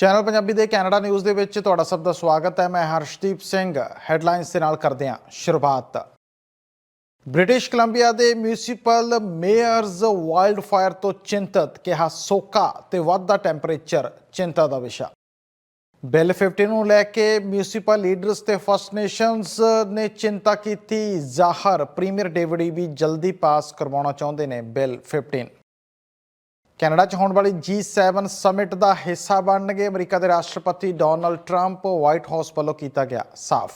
Channel Punjabi ਦੇ Canada news ਦੇ ਵਿੱਚ ਤੁਹਾਡਾ ਸਭ ਦਾ ਸਵਾਗਤ ਹੈ। ਮੈਂ ਹਰਸ਼ਦੀਪ ਸਿੰਘ। ਹੈਡਲਾਈਨਸ ਦੇ ਨਾਲ ਕਰਦੇ ਹਾਂ ਸ਼ੁਰੂਆਤ। ਬ੍ਰਿਟਿਸ਼ ਕੋਲੰਬੀਆ ਦੇ ਮਿਊਨਿਸਪਲ ਮੇਅਰਜ਼ ਵਾਈਲਡ ਫਾਇਰ ਤੋਂ ਚਿੰਤਤ ਕਿਹਾ ਸੋਕਾ ਤੇ ਵੱਧਦਾ ਟੈਂਪਰੇਚਰ, ਚਿੰਤਾ ਦਾ ਵਿਸ਼ਾ। ਬਿੱਲ 15 ਨੂੰ ਲੈ ਕੇ ਮਿਊਨਿਸਪਲ ਲੀਡਰਸ ਤੇ ਫਸਟ ਨੇਸ਼ਨਸ ਨੇ ਚਿੰਤਾ ਕੀਤੀ। ਜ਼ਾਹਰ ਪ੍ਰੀਮੀਅਰ ਡੇਵਿਡ ਵੀ ਜਲਦੀ ਪਾਸ ਕਰਵਾਉਣਾ ਚਾਹੁੰਦੇ ਨੇ ਬਿੱਲ 15 ਕੈਨੇਡਾ 'ਚ ਹੋਣ ਵਾਲੀ G7 ਸਮਿਟ ਦਾ ਹਿੱਸਾ ਬਣਨਗੇ। ਅਮਰੀਕਾ ਦੇ ਰਾਸ਼ਟਰਪਤੀ ਡੋਨਲਡ ਟਰੰਪ ਵਾਈਟ ਹਾਊਸ ਵੱਲੋਂ ਕੀਤਾ ਗਿਆ ਸਾਫ਼।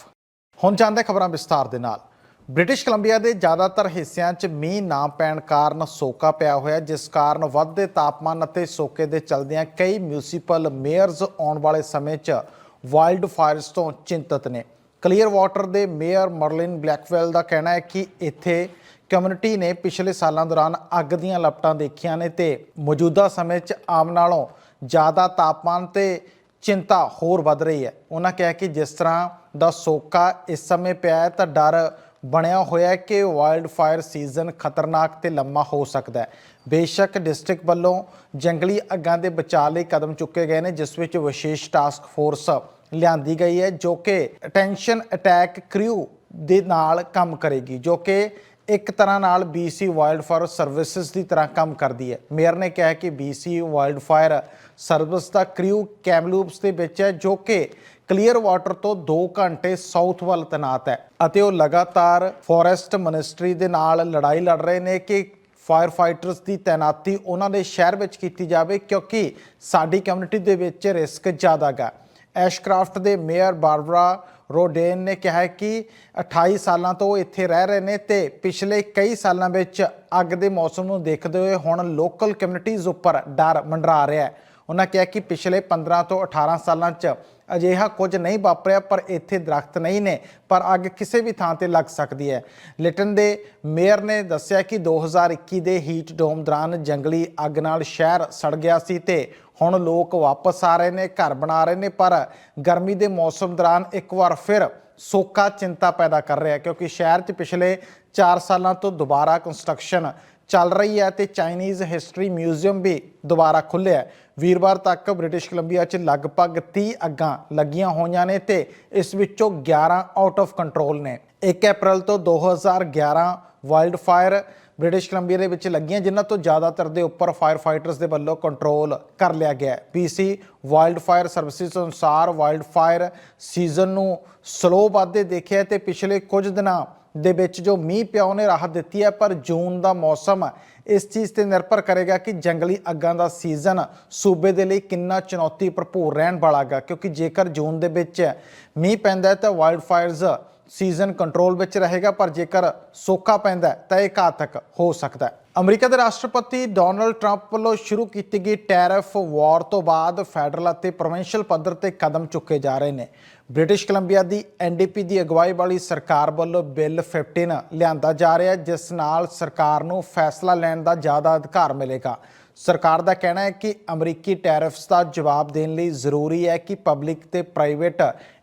ਹੁਣ ਜਾਂਦੇ ਖਬਰਾਂ ਵਿਸਤਾਰ ਦੇ ਨਾਲ। ਬ੍ਰਿਟਿਸ਼ ਕੋਲੰਬੀਆ ਦੇ ਜ਼ਿਆਦਾਤਰ ਹਿੱਸਿਆਂ 'ਚ ਮੀਂਹ ਨਾ ਪੈਣ ਕਾਰਨ ਸੋਕਾ ਪਿਆ ਹੋਇਆ, ਜਿਸ ਕਾਰਨ ਵੱਧਦੇ ਤਾਪਮਾਨ ਅਤੇ ਸੋਕੇ ਦੇ ਚਲਦਿਆਂ ਕਈ ਮਿਊਨਿਸਪਲ ਮੇਅਰਜ਼ ਆਉਣ ਵਾਲੇ ਸਮੇਂ 'ਚ ਵਾਈਲਡ ਫਾਇਰਸ ਤੋਂ ਚਿੰਤਤ ਨੇ। ਕਲੀਅਰ ਵਾਟਰ ਦੇ ਮੇਅਰ ਮਰਲਿਨ ਬਲੈਕਵੈਲ ਦਾ ਕਹਿਣਾ ਹੈ ਕਿ ਇੱਥੇ ਕਮਿਊਨਿਟੀ ਨੇ ਪਿਛਲੇ ਸਾਲਾਂ ਦੌਰਾਨ ਅੱਗ ਦੀਆਂ ਲਪਟਾਂ ਦੇਖੀਆਂ ਨੇ ਤੇ ਮੌਜੂਦਾ ਸਮੇਂ 'ਚ ਆਮ ਨਾਲੋਂ ਜ਼ਿਆਦਾ ਤਾਪਮਾਨ ਤੇ ਚਿੰਤਾ ਹੋਰ ਵੱਧ ਰਹੀ ਹੈ। ਉਹਨਾਂ ਕਿਹਾ ਕਿ ਜਿਸ ਤਰ੍ਹਾਂ ਦਾ ਸੋਕਾ ਇਸ ਸਮੇਂ ਪਿਆ ਹੈ ਤਾਂ ਡਰ ਬਣਿਆ ਹੋਇਆ ਹੈ ਕਿ ਵਾਈਲਡ ਫਾਇਰ ਸੀਜ਼ਨ ਖਤਰਨਾਕ ਤੇ ਲੰਮਾ ਹੋ ਸਕਦਾ ਹੈ। ਬੇਸ਼ੱਕ ਡਿਸਟ੍ਰਿਕਟ ਵੱਲੋਂ ਜੰਗਲੀ ਅੱਗਾਂ ਦੇ ਬਚਾਅ ਲਈ ਕਦਮ ਚੁੱਕੇ ਗਏ ਨੇ, ਜਿਸ ਵਿੱਚ ਵਿਸ਼ੇਸ਼ ਟਾਸਕ ਫੋਰਸ ਲਿਆਂਦੀ ਗਈ ਹੈ, ਜੋ ਕਿ ਅਟੈਂਸ਼ਨ ਅਟੈਕ ਕ੍ਰਿਊ ਦੇ ਨਾਲ ਕੰਮ ਕਰੇਗੀ, ਜੋ ਕਿ ਇੱਕ ਤਰ੍ਹਾਂ ਨਾਲ BC ਵਾਈਲਡ ਫਾਇਰ ਸਰਵਿਸਿਜ਼ ਦੀ ਤਰ੍ਹਾਂ ਕੰਮ ਕਰਦੀ ਹੈ। ਮੇਅਰ ਨੇ ਕਿਹਾ ਕਿ BC ਵਾਈਲਡ ਫਾਇਰ ਸਰਵਿਸ ਦਾ ਕ੍ਰਿਊ ਕੈਮਲੂਪਸ ਦੇ ਵਿੱਚ ਹੈ, ਜੋ ਕਿ ਕਲੀਅਰ ਵਾਟਰ ਤੋਂ 2 ਘੰਟੇ ਸਾਊਥ ਵੱਲ ਤੈਨਾਤ ਹੈ ਅਤੇ ਉਹ ਲਗਾਤਾਰ ਫੋਰੈਸਟ ਮਿਨਿਸਟਰੀ ਦੇ ਨਾਲ ਲੜਾਈ ਲੜ ਰਹੇ ਨੇ ਕਿ ਫਾਇਰ ਫਾਈਟਰਸ ਦੀ ਤੈਨਾਤੀ ਉਹਨਾਂ ਦੇ ਸ਼ਹਿਰ ਵਿੱਚ ਕੀਤੀ ਜਾਵੇ, ਕਿਉਂਕਿ ਸਾਡੀ ਕਮਿਊਨਿਟੀ ਦੇ ਵਿੱਚ ਰਿਸਕ ਜ਼ਿਆਦਾ ਹੈ ਐਸ਼ਕ੍ਰਾਫਟ ਦੇ ਮੇਅਰ ਬਾਰਬਰਾ ਰੋਡੇਨ ਨੇ ਕਿਹਾ ਹੈ ਕਿ 28 ਸਾਲਾਂ ਤੋਂ ਇੱਥੇ ਰਹਿ ਰਹੇ ਨੇ ਤੇ ਪਿਛਲੇ ਕਈ ਸਾਲਾਂ ਵਿੱਚ ਅੱਗ ਦੇ ਮੌਸਮ ਨੂੰ ਦੇਖਦੇ ਹੋਏ ਹੁਣ ਲੋਕਲ ਕਮਿਊਨਿਟੀਜ਼ ਉੱਪਰ ਡਰ ਮੰਡਰਾ ਰਿਹਾ ਹੈ। ਉਹਨਾਂ ਕਿਹਾ ਕਿ ਪਿਛਲੇ 15 ਤੋਂ 18 ਸਾਲਾਂ 'ਚ ਅਜਿਹਾ ਕੁਝ ਨਹੀਂ ਵਾਪਰਿਆ, ਪਰ ਇੱਥੇ ਦਰਖਤ ਨਹੀਂ ਨੇ, ਪਰ ਅੱਗ ਕਿਸੇ ਵੀ ਥਾਂ ਤੇ ਲੱਗ ਸਕਦੀ ਹੈ। ਲਿਟਨ ਦੇ ਮੇਅਰ ਨੇ ਦੱਸਿਆ ਕਿ 2021 ਦੇ ਹੀਟ ਡੋਮ ਦੌਰਾਨ ਜੰਗਲੀ ਅੱਗ ਨਾਲ ਸ਼ਹਿਰ ਸੜ ਗਿਆ ਸੀ ਤੇ ਹੁਣ ਲੋਕ ਵਾਪਸ ਆ ਰਹੇ ਨੇ, ਘਰ ਬਣਾ ਰਹੇ ਨੇ, ਪਰ ਗਰਮੀ ਦੇ ਮੌਸਮ ਦੌਰਾਨ ਇੱਕ ਵਾਰ ਫਿਰ ਸੋਕਾ ਚਿੰਤਾ ਪੈਦਾ ਕਰ ਰਿਹਾ ਕਿਉਂਕਿ ਸ਼ਹਿਰ 'ਚ ਪਿਛਲੇ 4 ਸਾਲਾਂ ਤੋਂ ਦੁਬਾਰਾ ਕੰਸਟਰਕਸ਼ਨ ਚੱਲ ਰਹੀ ਹੈ ਤੇ ਚਾਈਨੀਜ਼ ਹਿਸਟਰੀ ਮਿਊਜ਼ੀਅਮ ਵੀ ਦੁਬਾਰਾ ਖੁੱਲਿਆ ਵੀਰਵਾਰ ਤੱਕ ਬ੍ਰਿਟਿਸ਼ ਕੋਲੰਬੀਆ 'ਚ ਲਗਭਗ 30 ਅੱਗਾਂ ਲੱਗੀਆਂ ਹੋਈਆਂ ਨੇ ਤੇ ਇਸ ਵਿੱਚੋਂ 11 ਆਊਟ ਆਫ ਕੰਟਰੋਲ ਨੇ। 1 ਅਪ੍ਰੈਲ ਤੋਂ 2011 ਵਾਈਲਡ ਫਾਇਰ ਬ੍ਰਿਟਿਸ਼ ਕੋਲੰਬੀਆ ਦੇ ਵਿੱਚ ਲੱਗੀਆਂ, ਜਿਨ੍ਹਾਂ ਤੋਂ ਜ਼ਿਆਦਾਤਰ ਦੇ ਉੱਪਰ ਫਾਇਰ ਫਾਈਟਰਸ ਦੇ ਵੱਲੋਂ ਕੰਟਰੋਲ ਕਰ ਲਿਆ ਗਿਆ ਹੈ। ਪੀਸੀ ਵਾਈਲਡ ਫਾਇਰ ਸਰਵਿਸਿਜ਼ ਅਨੁਸਾਰ ਵਾਈਲਡ ਫਾਇਰ ਸੀਜ਼ਨ ਨੂੰ ਸਲੋ ਵਾਧੇ ਦੇਖਿਆ ਤੇ ਪਿਛਲੇ ਕੁਝ ਦਿਨਾਂ ਦੇ ਵਿੱਚ ਜੋ ਮੀਂਹ ਪਿਆ, ਉਹਨੇ ਰਾਹਤ ਦਿੱਤੀ ਹੈ, ਪਰ ਜੂਨ ਦਾ ਮੌਸਮ ਇਸ ਚੀਜ਼ ਤੇ ਨਿਰਭਰ ਕਰੇਗਾ ਕਿ ਜੰਗਲੀ ਅੱਗਾਂ ਦਾ ਸੀਜ਼ਨ ਸੂਬੇ ਦੇ ਲਈ ਕਿੰਨਾ ਚੁਣੌਤੀ ਭਰਪੂਰ ਰਹਿਣ ਵਾਲਾ ਹੈਗਾ, ਕਿਉਂਕਿ ਜੇਕਰ ਜੂਨ ਦੇ ਵਿੱਚ ਮੀਂਹ ਪੈਂਦਾ ਹੈ ਤਾਂ ਵਾਈਲਡ ਫਾਇਰਸ ਸੀਜ਼ਨ ਕੰਟਰੋਲ ਵਿੱਚ ਰਹੇਗਾ, ਪਰ ਜੇਕਰ ਸੋਕਾ ਪੈਂਦਾ ਤਾਂ ਇਹ ਘਾਤਕ ਹੋ ਸਕਦਾ ਹੈ। ਅਮਰੀਕਾ ਦੇ ਰਾਸ਼ਟਰਪਤੀ ਡੋਨਲਡ ਟਰੰਪ ਵੱਲੋਂ ਸ਼ੁਰੂ ਕੀਤੀ ਗਈ ਟੈਰਿਫ ਵਾਰ ਤੋਂ ਬਾਅਦ ਫੈਡਰਲ ਅਤੇ ਪ੍ਰੋਵਿੰਸ਼ੀਅਲ ਪੱਧਰ ਤੇ ਕਦਮ ਚੁੱਕੇ ਜਾ ਰਹੇ ਨੇ। ਬ੍ਰਿਟਿਸ਼ ਕੋਲੰਬੀਆ ਦੀ ਐਨਡੀਪੀ ਦੀ ਅਗਵਾਈ ਵਾਲੀ ਸਰਕਾਰ ਵੱਲੋਂ ਬਿੱਲ 15 ਲਿਆਂਦਾ ਜਾ ਰਿਹਾ ਜਿਸ ਨਾਲ ਸਰਕਾਰ ਨੂੰ ਫੈਸਲਾ ਲੈਣ ਦਾ ਜ਼ਿਆਦਾ ਅਧਿਕਾਰ ਮਿਲੇਗਾ। ਸਰਕਾਰ ਦਾ ਕਹਿਣਾ ਹੈ ਕਿ ਅਮਰੀਕੀ ਟੈਰਿਫਸ ਦਾ ਜਵਾਬ ਦੇਣ ਲਈ ਜ਼ਰੂਰੀ ਹੈ ਕਿ ਪਬਲਿਕ ਤੇ ਪ੍ਰਾਈਵੇਟ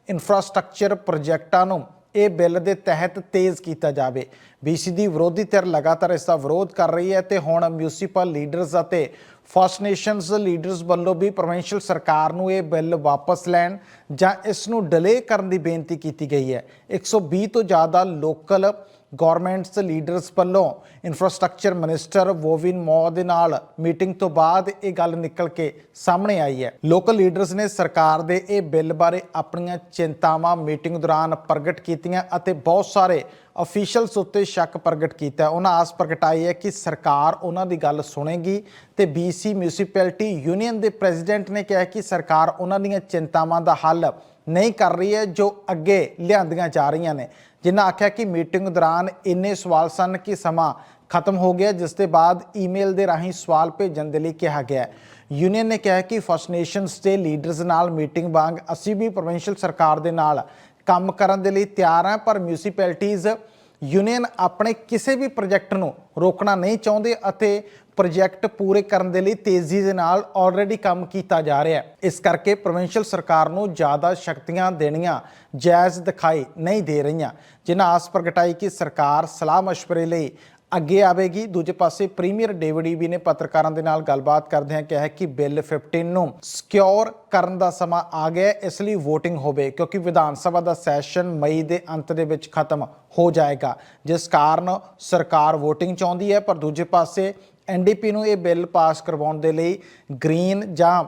ਇਨਫਰਾਸਟ੍ਰਕਚਰ ਪ੍ਰੋਜੈਕਟਾਂ ਨੂੰ ਇਹ ਬਿੱਲ ਦੇ ਤਹਿਤ ਤੇਜ਼ ਕੀਤਾ ਜਾਵੇ। BC ਦੀ ਵਿਰੋਧੀ ਧਿਰ ਲਗਾਤਾਰ ਇਸ ਦਾ ਵਿਰੋਧ ਕਰ ਰਹੀ ਹੈ ਤੇ ਹੁਣ ਮਿਊਨਿਸਪਲ ਲੀਡਰਸ ਅਤੇ ਫਸਟ ਨੇਸ਼ਨਸ ਲੀਡਰਸ ਵੱਲੋਂ ਵੀ ਪ੍ਰੋਵਿੰਸ਼ੀਅਲ ਸਰਕਾਰ ਨੂੰ ਇਹ ਬਿੱਲ ਵਾਪਸ ਲੈਣ ਜਾਂ ਇਸ ਨੂੰ ਡਿਲੇ ਕਰਨ ਦੀ ਬੇਨਤੀ ਕੀਤੀ ਗਈ ਹੈ। 120 ਤੋਂ ਜ਼ਿਆਦਾ ਲੋਕਲ ਗਵਰਨਮੈਂਟਸ ਲੀਡਰਸ ਵੱਲੋਂ ਇਨਫਰਾਸਟ੍ਰਕਚਰ ਮਿਨਿਸਟਰ ਵੋਵਿਨ ਮੋ ਦੇ ਨਾਲ ਮੀਟਿੰਗ ਤੋਂ ਬਾਅਦ ਇਹ ਗੱਲ ਨਿਕਲ ਕੇ ਸਾਹਮਣੇ ਆਈ ਹੈ। ਲੋਕਲ ਲੀਡਰਸ ਨੇ ਸਰਕਾਰ ਦੇ ਇਹ ਬਿੱਲ ਬਾਰੇ ਆਪਣੀਆਂ ਚਿੰਤਾਵਾਂ ਮੀਟਿੰਗ ਦੌਰਾਨ ਪ੍ਰਗਟ ਕੀਤੀਆਂ ਅਤੇ ਬਹੁਤ ਸਾਰੇ ਅਫੀਸ਼ੀਅਲਸ ਉੱਤੇ ਸ਼ੱਕ ਪ੍ਰਗਟ ਕੀਤਾ। ਉਹਨਾਂ ਆਸ ਪ੍ਰਗਟਾਈ ਹੈ ਕਿ ਸਰਕਾਰ ਉਹਨਾਂ ਦੀ ਗੱਲ ਸੁਣੇਗੀ ਤੇ BC ਮਿਊਨਿਸਪੈਲਿਟੀ ਯੂਨੀਅਨ ਦੇ ਪ੍ਰੈਜ਼ੀਡੈਂਟ ਨੇ ਕਿਹਾ ਕਿ ਸਰਕਾਰ ਉਹਨਾਂ ਦੀਆਂ ਚਿੰਤਾਵਾਂ ਦਾ ਹੱਲ ਨਹੀਂ ਕਰ ਰਹੀ ਹੈ ਜੋ ਅੱਗੇ ਲਿਆਂਦੀਆਂ ਜਾ ਰਹੀਆਂ ਨੇ। ਜਿਨ੍ਹਾਂ ਆਖਿਆ ਕਿ ਮੀਟਿੰਗ ਦੌਰਾਨ ਇੰਨੇ ਸਵਾਲ ਸਨ ਕਿ ਸਮਾਂ ਖਤਮ ਹੋ ਗਿਆ, ਜਿਸ ਦੇ ਬਾਅਦ ਈਮੇਲ ਦੇ ਰਾਹੀਂ ਸਵਾਲ ਭੇਜਣ ਦੇ ਲਈ ਕਿਹਾ ਗਿਆ। ਯੂਨੀਅਨ ਨੇ ਕਿਹਾ ਕਿ ਫਸਟ ਨੇਸ਼ਨਸ ਦੇ ਲੀਡਰਸ ਨਾਲ ਮੀਟਿੰਗ ਵਾਂਗ ਅਸੀਂ ਵੀ ਪ੍ਰੋਵਿੰਸ਼ੀਅਲ ਸਰਕਾਰ ਦੇ ਨਾਲ ਕੰਮ ਕਰਨ ਦੇ ਲਈ ਤਿਆਰ ਹਾਂ, ਪਰ ਮਿਊਨਿਸਪੈਲਿਟੀਆਂ ਯੂਨੀਅਨ ਆਪਣੇ ਕਿਸੇ ਵੀ ਪ੍ਰੋਜੈਕਟ ਨੂੰ ਰੋਕਣਾ ਨਹੀਂ ਚਾਹੁੰਦੇ ਅਤੇ ਪ੍ਰੋਜੈਕਟ ਪੂਰੇ ਕਰਨ ਦੇ ਲਈ ਤੇਜ਼ੀ ਦੇ ਨਾਲ ਆਲਰੇਡੀ ਕੰਮ ਕੀਤਾ ਜਾ ਰਿਹਾ ਹੈ। ਇਸ ਕਰਕੇ ਪ੍ਰੋਵਿੰਸ਼ੀਅਲ ਸਰਕਾਰ ਨੂੰ ਜ਼ਿਆਦਾ ਸ਼ਕਤੀਆਂ ਦੇਣੀਆਂ ਜਾਇਜ਼ ਦਿਖਾਈ ਨਹੀਂ ਦੇ ਰਹੀਆਂ। ਜਿਨ੍ਹਾਂ ਆਸ ਪ੍ਰਗਟਾਈ ਕਿ ਸਰਕਾਰ ਸਲਾਹ مشਵਰੇ ਲਈ ਅੱਗੇ ਆਵੇਗੀ। ਦੂਜੇ ਪਾਸੇ ਪ੍ਰੀਮੀਅਰ ਡੇਵਿਡ ਵੀ ਨੇ ਪੱਤਰਕਾਰਾਂ ਦੇ ਨਾਲ ਗੱਲਬਾਤ ਕਰਦਿਆਂ ਕਿਹਾ ਕਿ ਬਿੱਲ 15 ਨੂੰ ਸਿਕਿਉਰ ਕਰਨ ਦਾ ਸਮਾਂ ਆ ਗਿਆ ਇਸ ਲਈ VOTING ਹੋਵੇ, ਕਿਉਂਕਿ ਵਿਧਾਨ ਸਭਾ ਦਾ ਸੈਸ਼ਨ ਮਈ ਦੇ ਅੰਤ ਦੇ ਵਿੱਚ ਖਤਮ ਹੋ ਜਾਏਗਾ, ਜਿਸ ਕਾਰਨ ਸਰਕਾਰ VOTING ਚਾਹੁੰਦੀ ਹੈ, ਪਰ ਦੂਜੇ ਪਾਸੇ ਐਨਡੀਪੀ ਨੂੰ ਇਹ ਬਿੱਲ ਪਾਸ ਕਰਵਾਉਣ ਦੇ ਲਈ ਗ੍ਰੀਨ ਜਾਂ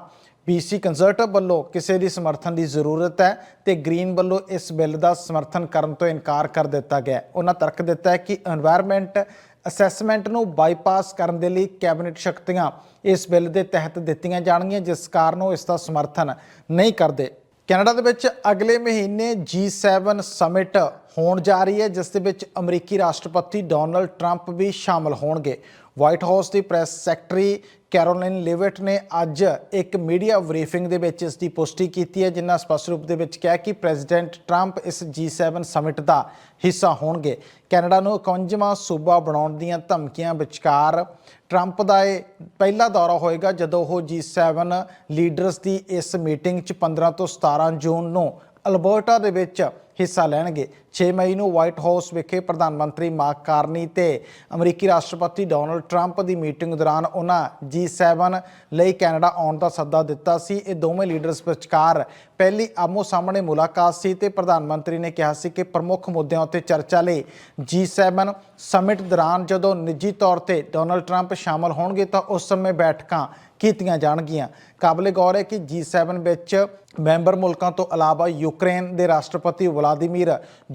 ਬੀਸੀ ਕੰਜ਼ਰਟਰ ਵੱਲੋਂ ਕਿਸੇ ਦੀ ਸਮਰਥਨ ਦੀ ਜ਼ਰੂਰਤ ਹੈ ਤੇ ਗ੍ਰੀਨ ਵੱਲੋਂ ਇਸ ਬਿੱਲ ਦਾ ਸਮਰਥਨ ਕਰਨ ਤੋਂ ਇਨਕਾਰ ਕਰ ਦਿੱਤਾ ਗਿਆ ਉਹਨਾਂ ਤਰਕ ਦਿੱਤਾ ਹੈ ਕਿ এনवायरमेंट ਅਸੈਸਮੈਂਟ ਨੂੰ ਬਾਈਪਾਸ ਕਰਨ ਦੇ ਲਈ ਕੈਬਨਿਟ ਸ਼ਕਤੀਆਂ ਇਸ ਬਿੱਲ ਦੇ ਤਹਿਤ ਦਿੱਤੀਆਂ ਜਾਣਗੀਆਂ, ਜਿਸ ਕਾਰਨ ਉਹ ਇਸ ਦਾ ਸਮਰਥਨ ਨਹੀਂ ਕਰਦੇ। ਕੈਨੇਡਾ ਦੇ ਵਿੱਚ ਅਗਲੇ ਮਹੀਨੇ G7 ਸਮਿਟ ਹੋਣ ਜਾ ਰਹੀ ਹੈ, ਜਿਸ ਦੇ ਵਿੱਚ ਅਮਰੀਕੀ ਰਾਸ਼ਟਰਪਤੀ ਡੋਨਲਡ ਟਰੰਪ ਵੀ ਸ਼ਾਮਲ ਹੋਣਗੇ। ਵਾਈਟ ਹਾਊਸ ਦੀ ਪ੍ਰੈਸ ਸੈਕਟਰੀ ਕੈਰੋਲਿਨ ਲਿਵਟ ਨੇ ਅੱਜ ਇੱਕ ਮੀਡੀਆ ਬਰੀਫਿੰਗ ਦੇ ਵਿੱਚ ਇਸ ਦੀ ਪੁਸ਼ਟੀ ਕੀਤੀ ਹੈ ਜਿਨ੍ਹਾਂ ਸਪਸ਼ਟ ਰੂਪ ਦੇ ਵਿੱਚ ਕਿਹਾ ਕਿ ਪ੍ਰੈਜ਼ੀਡੈਂਟ ਟਰੰਪ ਇਸ G7 ਸਮਿਟ ਦਾ ਹਿੱਸਾ ਹੋਣਗੇ। ਕੈਨੇਡਾ ਨੂੰ 51ਵਾਂ ਸੂਬਾ ਬਣਾਉਣ ਦੀਆਂ ਧਮਕੀਆਂ ਵਿਚਕਾਰ ਟਰੰਪ ਦਾ ਇਹ ਪਹਿਲਾ ਦੌਰਾ ਹੋਏਗਾ, ਜਦੋਂ ਉਹ G7 ਲੀਡਰਸ ਦੀ ਇਸ ਮੀਟਿੰਗ 'ਚ 15 ਤੋਂ 17 ਜੂਨ ਨੂੰ ਅਲਬਰਟਾ ਦੇ ਵਿੱਚ ਹਿੱਸਾ ਲੈਣਗੇ। 6 ਮਈ ਨੂੰ ਵਾਈਟ ਹਾਊਸ ਵਿਖੇ ਪ੍ਰਧਾਨ ਮੰਤਰੀ ਮਾਰਕ ਕਾਰਨੀ ਤੇ ਅਮਰੀਕੀ ਰਾਸ਼ਟਰਪਤੀ ਡੋਨਲਡ ਟਰੰਪ ਦੀ ਮੀਟਿੰਗ ਦੌਰਾਨ ਉਹਨਾਂ G7 ਲਈ ਕੈਨੇਡਾ ਆਉਣ ਦਾ ਸੱਦਾ ਦਿੱਤਾ ਸੀ। ਇਹ ਦੋਵੇਂ ਲੀਡਰਸ ਵਿਚਕਾਰ ਪਹਿਲੀ ਆਮੋ ਸਾਹਮਣੇ ਮੁਲਾਕਾਤ ਸੀ ਤੇ ਪ੍ਰਧਾਨ ਮੰਤਰੀ ਨੇ ਕਿਹਾ ਸੀ ਕਿ ਪ੍ਰਮੁੱਖ ਮੁੱਦਿਆਂ ਉੱਤੇ ਚਰਚਾ ਲਈ G7 ਸਮਿਟ ਦੌਰਾਨ ਜਦੋਂ ਨਿੱਜੀ ਤੌਰ ਤੇ ਡੋਨਲਡ ਟਰੰਪ ਸ਼ਾਮਲ ਹੋਣਗੇ ਤਾਂ ਉਸ ਸਮੇਂ ਬੈਠਕਾਂ ਕੀਤੀਆਂ ਜਾਣਗੀਆਂ। ਕਾਬਲੇ ਗੌਰ ਹੈ ਕਿ G7 ਵਿੱਚ ਮੈਂਬਰ ਮੁਲਕਾਂ ਤੋਂ ਇਲਾਵਾ ਯੂਕਰੇਨ ਦੇ ਰਾਸ਼ਟਰਪਤੀ ਵਲਾਦੀਮੀਰ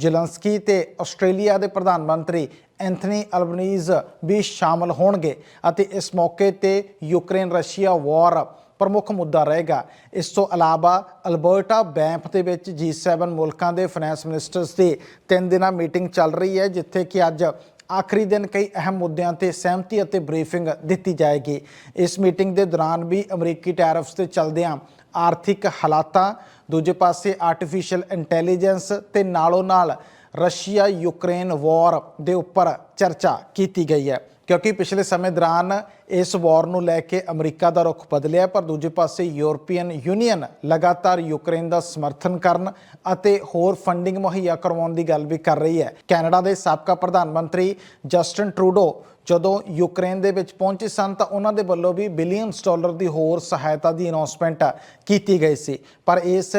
ਜ਼ੈਲੈਂਸਕੀ ਤੇ ਆਸਟ੍ਰੇਲੀਆ ਦੇ ਪ੍ਰਧਾਨ ਮੰਤਰੀ ਐਂਥਨੀ ਅਲਬਨੀਜ਼ ਵੀ ਸ਼ਾਮਲ ਹੋਣਗੇ ਅਤੇ ਇਸ ਮੌਕੇ ਤੇ ਯੂਕਰੇਨ ਰਸ਼ੀਆ ਵਾਰ ਪ੍ਰਮੁੱਖ ਮੁੱਦਾ ਰਹੇਗਾ। ਇਸ ਤੋਂ ਇਲਾਵਾ ਅਲਬਰਟਾ ਬੈਂਪ ਦੇ ਵਿੱਚ G7 ਮੁਲਕਾਂ ਦੇ ਫਾਈਨੈਂਸ ਮਿਨਿਸਟਰਸ ਦੀ ਤਿੰਨ ਦਿਨਾਂ ਮੀਟਿੰਗ ਚੱਲ ਰਹੀ ਹੈ, ਜਿੱਥੇ ਕਿ ਅੱਜ ਆਖਰੀ ਦਿਨ ਕਈ ਅਹਿਮ ਮੁੱਦਿਆਂ ਤੇ ਸਹਿਮਤੀ ਅਤੇ ਬਰੀਫਿੰਗ ਦਿੱਤੀ ਜਾਏਗੀ। ਇਸ ਮੀਟਿੰਗ ਦੇ ਦੌਰਾਨ ਵੀ ਅਮਰੀਕੀ ਟੈਰਿਫਸ ਤੇ ਚੱਲਦਿਆਂ ਆਰਥਿਕ ਹਾਲਾਤਾਂ ਦੂਜੇ ਪਾਸੇ ਆਰਟੀਫੀਸ਼ੀਅਲ ਇੰਟੈਲੀਜੈਂਸ ਤੇ ਨਾਲੋਂ ਨਾਲ ਰਸ਼ੀਆ ਯੂਕਰੇਨ ਵਾਰ ਦੇ ਉੱਪਰ ਚਰਚਾ ਕੀਤੀ ਗਈ ਹੈ। ਕਿਉਂਕਿ ਪਿਛਲੇ ਸਮੇਂ ਦੌਰਾਨ ਇਸ ਵਾਰ ਨੂੰ ਲੈ ਕੇ ਅਮਰੀਕਾ ਦਾ ਰੁਖ ਬਦਲਿਆ, ਪਰ ਦੂਜੇ ਪਾਸੇ ਯੂਰਪੀਅਨ ਯੂਨੀਅਨ ਲਗਾਤਾਰ ਯੂਕਰੇਨ ਦਾ ਸਮਰਥਨ ਕਰਨ ਅਤੇ ਹੋਰ ਫੰਡਿੰਗ ਮੁਹੱਈਆ ਕਰਵਾਉਣ ਦੀ ਗੱਲ ਵੀ ਕਰ ਰਹੀ ਹੈ। ਕੈਨੇਡਾ ਦੇ ਸਾਬਕਾ ਪ੍ਰਧਾਨ ਮੰਤਰੀ ਜਸਟਨ ਟਰੂਡੋ ਜਦੋਂ ਯੂਕਰੇਨ ਦੇ ਵਿੱਚ ਪਹੁੰਚੇ ਸਨ, ਤਾਂ ਉਹਨਾਂ ਦੇ ਵੱਲੋਂ ਵੀ ਬਿਲੀਅਨਸ ਡਾਲਰ ਦੀ ਹੋਰ ਸਹਾਇਤਾ ਦੀ ਅਨਾਉਂਸਮੈਂਟ ਕੀਤੀ ਗਈ ਸੀ। ਪਰ ਇਸ